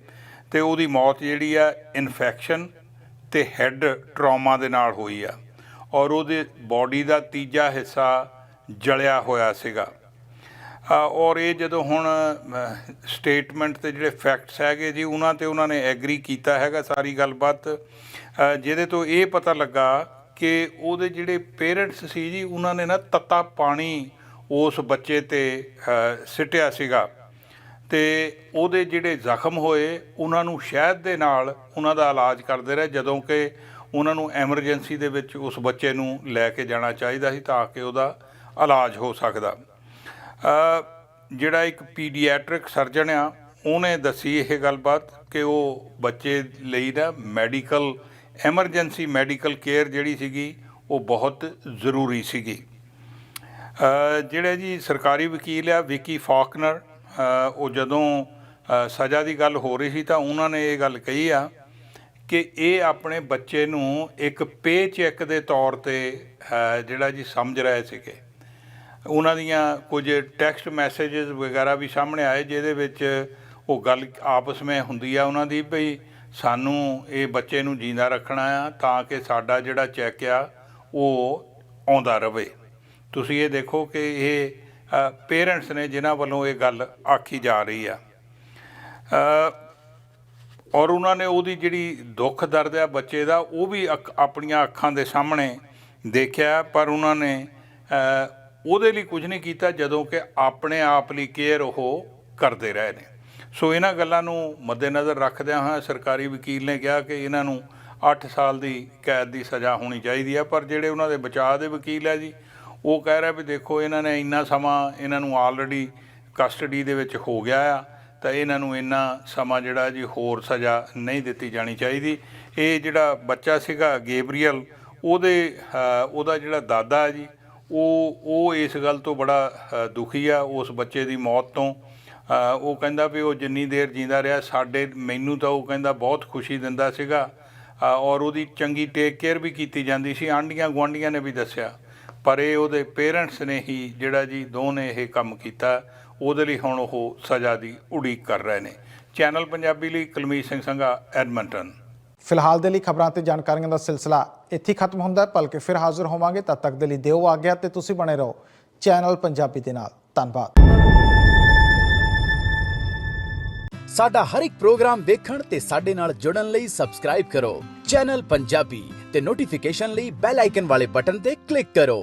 ਤੇ ਉਹਦੀ ਮੌਤ ਜਿਹੜੀ ਆ ਇਨਫੈਕਸ਼ਨ ਤੇ ਹੈੱਡ ਟਰਾਮਾ ਦੇ ਨਾਲ ਹੋਈ ਆ। ਔਰ ਉਹਦੇ ਬਾਡੀ ਦਾ ਤੀਜਾ ਹਿੱਸਾ ਜਲਿਆ ਹੋਇਆ ਸੀਗਾ। ਔਰ ਇਹ ਜਦੋਂ ਹੁਣ ਸਟੇਟਮੈਂਟ ਤੇ ਜਿਹੜੇ ਫੈਕਟਸ ਹੈਗੇ ਜੀ, ਉਹਨਾਂ ਤੇ ਉਹਨਾਂ ਨੇ ਐਗਰੀ ਕੀਤਾ ਹੈਗਾ ਸਾਰੀ ਗੱਲਬਾਤ। ਜਿਹਦੇ ਤੋਂ ਇਹ ਪਤਾ ਲੱਗਾ ਕਿ ਉਹਦੇ ਜਿਹੜੇ ਪੇਰੈਂਟਸ ਸੀ ਜੀ, ਉਹਨਾਂ ਨੇ ਨਾ ਤੱਤਾ ਪਾਣੀ ਉਸ ਬੱਚੇ ਤੇ ਸਿੱਟਿਆ ਸੀਗਾ। ਤੇ ਉਹਦੇ ਜਿਹੜੇ ਜ਼ਖਮ ਹੋਏ, ਉਹਨਾਂ ਨੂੰ ਸ਼ਹਿਦ ਦੇ ਨਾਲ ਉਹਨਾਂ ਦਾ ਇਲਾਜ ਕਰਦੇ ਰਹੇ, ਜਦੋਂ ਕਿ ਉਹਨਾਂ ਨੂੰ ਐਮਰਜੈਂਸੀ ਦੇ ਵਿੱਚ ਉਸ ਬੱਚੇ ਨੂੰ ਲੈ ਕੇ ਜਾਣਾ ਚਾਹੀਦਾ ਸੀ ਤਾਂ ਕਿ ਉਹਦਾ ਇਲਾਜ ਹੋ ਸਕਦਾ। ਜਿਹੜਾ ਇੱਕ ਪੀਡੀਆਟ੍ਰਿਕ ਸਰਜਨ ਆ, ਉਹਨੇ ਦੱਸੀ ਇਹ ਗੱਲਬਾਤ ਕਿ ਉਹ ਬੱਚੇ ਲਈ ਨਾ ਮੈਡੀਕਲ, ਐਮਰਜੈਂਸੀ ਮੈਡੀਕਲ ਕੇਅਰ ਜਿਹੜੀ ਸੀਗੀ, ਉਹ ਬਹੁਤ ਜ਼ਰੂਰੀ ਸੀਗੀ। ਜਿਹੜੇ ਜੀ ਸਰਕਾਰੀ ਵਕੀਲ ਆ, ਵਿਕੀ ਫਾਕਨਰ ਉਹ ਜਦੋਂ ਸਜ਼ਾ ਦੀ ਗੱਲ ਹੋ ਰਹੀ ਸੀ ਤਾਂ ਉਹਨਾਂ ਨੇ ਇਹ ਗੱਲ ਕਹੀ ਆ ਕਿ ਇਹ ਆਪਣੇ ਬੱਚੇ ਨੂੰ ਇੱਕ ਪੇ ਚੈੱਕ ਦੇ ਤੌਰ ਤੇ ਜਿਹੜਾ ਜੀ ਸਮਝ ਰਹੇ ਸੀਗੇ। ਉਹਨਾਂ ਦੀਆਂ ਕੁਝ ਟੈਕਸਟ ਮੈਸੇजेस ਵਗੈਰਾ ਵੀ ਸਾਹਮਣੇ ਆਏ, ਜਿਹਦੇ ਵਿੱਚ ਉਹ ਗੱਲ ਆਪਸ ਵਿੱਚ ਹੁੰਦੀ ਆ ਉਹਨਾਂ ਦੀ ਵੀ ਸਾਨੂੰ ਇਹ ਬੱਚੇ ਨੂੰ ਜਿੰਦਾ ਰੱਖਣਾ ਆ ਤਾਂ ਕਿ ਸਾਡਾ ਜਿਹੜਾ ਚੈੱਕ ਆ ਉਹ ਆਉਂਦਾ ਰਵੇ। ਤੁਸੀਂ ਇਹ ਦੇਖੋ ਕਿ ਇਹ ਪੇਰੈਂਟਸ ਨੇ ਜਿਨ੍ਹਾਂ ਵੱਲੋਂ ਇਹ ਗੱਲ ਆਖੀ ਜਾ ਰਹੀ ਆ। ਔਰ ਉਹਨਾਂ ਨੇ ਉਹਦੀ ਜਿਹੜੀ ਦੁੱਖ ਦਰਦ ਆ ਬੱਚੇ ਦਾ, ਉਹ ਵੀ ਅੱਖ- ਆਪਣੀਆਂ ਅੱਖਾਂ ਦੇ ਸਾਹਮਣੇ ਦੇਖਿਆ, ਪਰ ਉਹਨਾਂ ਨੇ ਉਹਦੇ ਲਈ ਕੁਝ ਨਹੀਂ ਕੀਤਾ ਜਦੋਂ ਕਿ ਆਪਣੇ ਆਪ ਲਈ ਕੇਅਰ ਉਹ ਕਰਦੇ ਰਹੇ ਨੇ। ਸੋ ਇਹਨਾਂ ਗੱਲਾਂ ਨੂੰ ਮੱਦੇਨਜ਼ਰ ਰੱਖਦਿਆਂ ਹੋਇਆ ਸਰਕਾਰੀ ਵਕੀਲ ਨੇ ਕਿਹਾ ਕਿ ਇਹਨਾਂ ਨੂੰ 8 ਸਾਲ ਦੀ ਕੈਦ ਦੀ ਸਜ਼ਾ ਹੋਣੀ ਚਾਹੀਦੀ ਹੈ, ਪਰ ਜਿਹੜੇ ਉਹਨਾਂ ਦੇ ਬਚਾਅ ਦੇ ਵਕੀਲ ਹੈ ਜੀ, ਉਹ ਕਹਿ ਰਿਹਾ ਵੀ ਦੇਖੋ, ਇਹਨਾਂ ਨੇ ਇੰਨਾ ਸਮਾਂ ਇਹਨਾਂ ਨੂੰ ਆਲਰੇਡੀ ਕਸਟਡੀ ਦੇ ਵਿੱਚ ਹੋ ਗਿਆ ਆ, ਤਾਂ ਇਹਨਾਂ ਨੂੰ ਇੰਨਾ ਸਮਾਂ ਜਿਹੜਾ ਜੀ ਹੋਰ ਸਜ਼ਾ ਨਹੀਂ ਦਿੱਤੀ ਜਾਣੀ ਚਾਹੀਦੀ। ਇਹ ਜਿਹੜਾ ਬੱਚਾ ਸੀਗਾ ਗੇਬਰੀਅਲ, ਉਹਦੇ ਉਹਦਾ ਜਿਹੜਾ ਦਾਦਾ ਹੈ ਜੀ ਉਹ ਉਹ ਇਸ ਗੱਲ ਤੋਂ ਬੜਾ ਦੁਖੀ ਆ, ਉਸ ਬੱਚੇ ਦੀ ਮੌਤ ਤੋਂ। ਉਹ ਕਹਿੰਦਾ ਵੀ ਉਹ ਜਿੰਨੀ ਦੇਰ ਜਿੰਦਾ ਰਿਹਾ, ਸਾਡੇ, ਮੈਨੂੰ ਤਾਂ ਉਹ ਕਹਿੰਦਾ ਬਹੁਤ ਖੁਸ਼ੀ ਦਿੰਦਾ ਸੀਗਾ। ਔਰ ਉਹਦੀ ਚੰਗੀ ਟੇਕ ਕੇਅਰ ਵੀ ਕੀਤੀ ਜਾਂਦੀ ਸੀ ਆਂਡੀਆਂ ਗੁਆਂਢੀਆਂ ਨੇ ਵੀ ਦੱਸਿਆ। ਪਰ ਇਹ ਉਹਦੇ ਪੇਰੈਂਟਸ ਨੇ ਹੀ ਜਿਹੜਾ ਜੀ ਦੋ ਨੇ ਇਹ ਕੰਮ ਕੀਤਾ, ਉਹਦੇ ਲਈ ਹੁਣ ਉਹ ਸਜ਼ਾ ਦੀ ਉਡੀਕ ਕਰ ਰਹੇ ਨੇ। ਚੈਨਲ ਪੰਜਾਬੀ ਲਈ ਕੁਲਮੀਤ ਸਿੰਘ ਸੰਘਾ, ਐਡਮੰਟਨ। ਫਿਲਹਾਲ ਦੇ ਲਈ ਖਬਰਾਂ ਤੇ ਜਾਣਕਾਰੀਆਂ ਦਾ ਸਿਲਸਿਲਾ ਇੱਥੇ ਖਤਮ ਹੁੰਦਾ ਹੈ ਭਲਕੇ ਫਿਰ ਹਾਜ਼ਰ ਹੋਵਾਂਗੇ ਤਦ ਤੱਕ ਦੇ ਲਈ ਦਿਓ ਆਗਿਆ ਤੇ ਤੁਸੀਂ ਬਣੇ ਰਹੋ ਚੈਨਲ ਪੰਜਾਬੀ ਦੇ ਨਾਲ। ਧੰਨਵਾਦ। ਸਾਡਾ ਹਰ ਇੱਕ ਪ੍ਰੋਗਰਾਮ ਦੇਖਣ ਤੇ ਸਾਡੇ ਨਾਲ ਜੁੜਨ ਲਈ ਸਬਸਕ੍ਰਾਈਬ ਕਰੋ ਚੈਨਲ ਪੰਜਾਬੀ ਤੇ ਨੋਟੀਫਿਕੇਸ਼ਨ ਲਈ ਬੈਲ ਆਈਕਨ ਵਾਲੇ ਬਟਨ ਤੇ ਕਲਿੱਕ ਕਰੋ।